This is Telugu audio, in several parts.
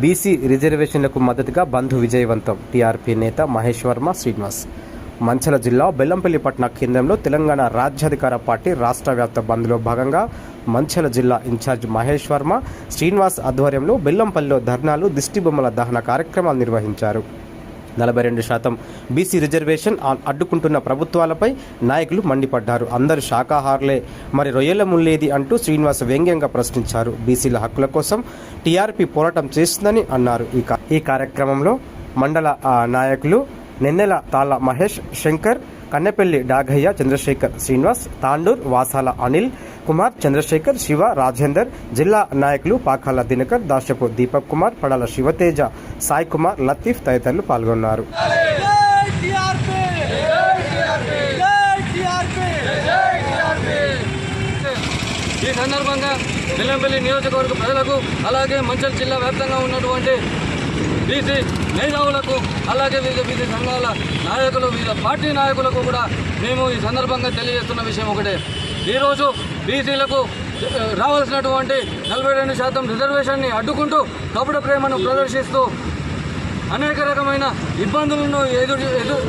బీసీ రిజర్వేషన్లకు మద్దతుగా బంధు విజయవంతం. టీఆర్పీ నేత మహేష్ వర్మ శ్రీనివాస్. మంచల జిల్లా బెల్లంపల్లి పట్న కేంద్రంలో తెలంగాణ రాజ్యాధికార పార్టీ రాష్ట్ర వ్యాప్త బంద్లో భాగంగా మంచల జిల్లా ఇన్ఛార్జ్ మహేష్ వర్మ శ్రీనివాస్ ఆధ్వర్యంలో బెల్లంపల్లిలో ధర్నాలు దిష్టిబొమ్మల దహన కార్యక్రమాలు నిర్వహించారు. నలభై రెండు శాతం బీసీ రిజర్వేషన్ అడ్డుకుంటున్న ప్రభుత్వాలపై నాయకులు మండిపడ్డారు. అందరు శాకాహారులే. మరి రొయ్యల ముల్లేది అంటూ శ్రీనివాస్ వ్యంగ్యంగా ప్రశ్నించారు. బీసీల హక్కుల కోసం టీఆర్పీ పోరాటం చేస్తుందని అన్నారు. ఈ ఈ కార్యక్రమంలో మండల నాయకులు నెన్నెల తాళ్ళ మహేష్ శంకర్ కన్నెపల్లి డాఘయ్య చంద్రశేఖర్ శ్రీనివాస్ తాండూర్ వాసాల అనిల్ కుమార్ చంద్రశేఖర్ శివ రాజేందర్ జిల్లా నాయకులు పాకాల దినకర్ దాశపు దీపక్ కుమార్ పడాల శివతేజ సాయి కుమార్ లతీఫ్ తదితరులు పాల్గొన్నారు. ఈ సందర్భంగా బెల్లంపల్లి నియోజకవర్గ ప్రజలకు అలాగే మంచల్ జిల్లా వ్యాప్తంగా ఉన్నటువంటి బీసీ మేధావులకు అలాగే వివిధ వివిధ సంఘాల నాయకులు వివిధ పార్టీ నాయకులకు కూడా మేము ఈ సందర్భంగా తెలియజేస్తున్న విషయం ఒకటే. ఈరోజు బీసీలకు రావాల్సినటువంటి నలభై రెండు శాతం రిజర్వేషన్ని అడ్డుకుంటూ కపట ప్రేమను ప్రదర్శిస్తూ అనేక రకమైన ఇబ్బందులను ఎదురు ఎదురు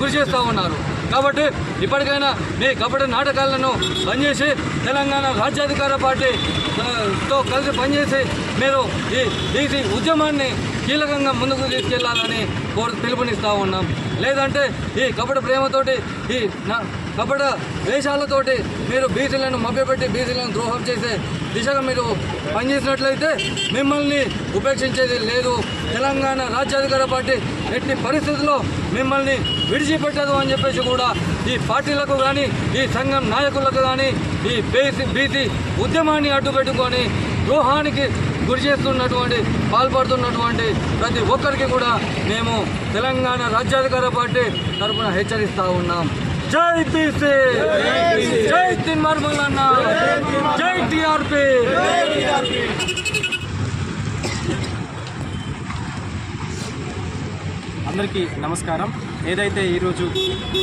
గురి చేస్తూ ఉన్నారు. కాబట్టి ఇప్పటికైనా మీ కబడ్డీ నాటకాలను పనిచేసి తెలంగాణ రాజ్యాధికార పార్టీ తో కలిసి పనిచేసి మీరు ఈ ఈ ఉద్యమాన్ని కీలకంగా ముందుకు తీసుకెళ్ళాలని కోరు పిలుపునిస్తూ ఉన్నాం. లేదంటే ఈ కపట ప్రేమతోటి ఈ కపట వేషాలతోటి మీరు బీసీలను మభ్యపెట్టి బీసీలను ద్రోహం చేసే దిశగా మీరు పనిచేసినట్లయితే మిమ్మల్ని ఉపేక్షించేది లేదు. తెలంగాణ రాజ్యాధికార పార్టీ ఎట్టి పరిస్థితుల్లో మిమ్మల్ని విడిచిపెట్టదు అని చెప్పేసి కూడా ఈ పార్టీలకు కానీ ఈ సంఘం నాయకులకు కానీ ఈ బీసీ బీసీ ఉద్యమాన్ని అడ్డుపెట్టుకొని ద్రోహానికి గురి చేస్తున్నటువంటి పాల్పడుతున్నటువంటి ప్రతి ఒక్కరికి కూడా మేము తెలంగాణ రాజ్యాధికార పార్టీ తరఫున హెచ్చరిస్తా ఉన్నాం. జై బీసీ! జై తిన్మార్మలన్న జై టిఆర్పీ! అందరికీ నమస్కారం. ఏదైతే ఈరోజు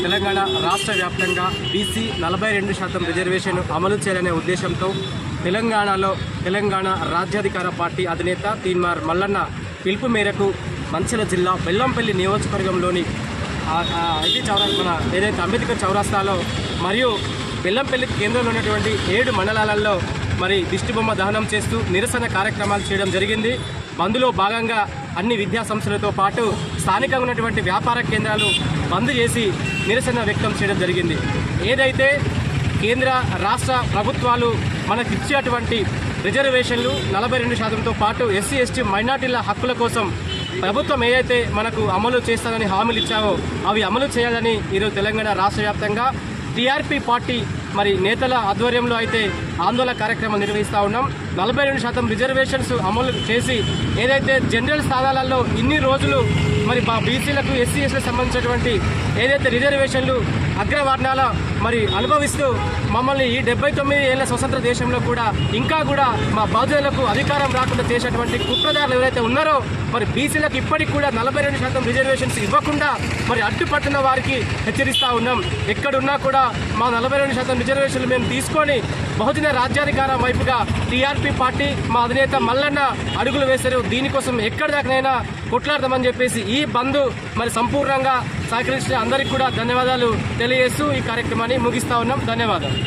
తెలంగాణ రాష్ట్ర వ్యాప్తంగా బీసీ నలభై రెండు శాతం రిజర్వేషన్ అమలు చేయాలనే ఉద్దేశంతో తెలంగాణలో తెలంగాణ రాజ్యాధికార పార్టీ అధినేత తీన్మార్ మల్లన్న పిలుపు మేరకు మంచిల జిల్లా బెల్లంపల్లి నియోజకవర్గంలోని ఐటీ చౌరా మన ఏదైతే అంబేద్కర్ చౌరాస్తాలో మరియు బెల్లంపల్లి కేంద్రంలో ఉన్నటువంటి ఏడు మండలాలలో మరి దిష్టిబొమ్మ దహనం చేస్తూ నిరసన కార్యక్రమాలు చేయడం జరిగింది. బంద్లో భాగంగా అన్ని విద్యా సంస్థలతో పాటు స్థానికంగా ఉన్నటువంటి వ్యాపార కేంద్రాలు బంద్ చేసి నిరసన వ్యక్తం చేయడం జరిగింది. ఏదైతే కేంద్ర రాష్ట్ర ప్రభుత్వాలు మనకి ఇచ్చేటువంటి రిజర్వేషన్లు నలభై రెండు శాతంతో పాటు ఎస్సీ ఎస్టీ మైనార్టీల హక్కుల కోసం ప్రభుత్వం ఏదైతే మనకు అమలు చేస్తానని హామీలు ఇచ్చావో అవి అమలు చేయాలని ఈరోజు తెలంగాణ రాష్ట్ర వ్యాప్తంగా టీఆర్పీ పార్టీ మరి నేతల ఆధ్వర్యంలో అయితే ఆందోళన కార్యక్రమం నిర్వహిస్తూ ఉన్నాం. నలభై రెండు శాతం రిజర్వేషన్స్ అమలు చేసి ఏదైతే జనరల్ స్థానాలలో ఇన్ని రోజులు మరి మా బీసీలకు ఎస్సీ ఎస్లకు సంబంధించినటువంటి ఏదైతే రిజర్వేషన్లు అగ్రవర్ణాల మరి అనుభవిస్తూ మమ్మల్ని ఈ డెబ్బై తొమ్మిది ఏళ్ళ స్వతంత్ర దేశంలో కూడా ఇంకా కూడా మా బాధ్యులకు అధికారం రాకుండా చేసేటువంటి కుట్రదారులు ఎవరైతే ఉన్నారో మరి బీసీలకు ఇప్పటికి కూడా నలభై రెండు శాతం రిజర్వేషన్స్ ఇవ్వకుండా మరి అడ్డుపడుతున్న వారికి హెచ్చరిస్తూ ఉన్నాం. ఎక్కడున్నా కూడా మా నలభై రెండు శాతం రిజర్వేషన్లు మేము తీసుకొని బహుజన రాజ్యాధికార వైపుగా టీఆర్పీ పార్టీ మా అధినేత మల్లన్న అడుగులు వేశారు. దీనికోసం ఎక్కడి దాకానైనా కొట్లాడదామని చెప్పేసి ఈ బంద్ మరి సంపూర్ణంగా సహకరించిన అందరికీ కూడా ధన్యవాదాలు తెలియజేస్తూ ఈ కార్యక్రమాన్ని ముగిస్తా ఉన్నాం. ధన్యవాదాలు.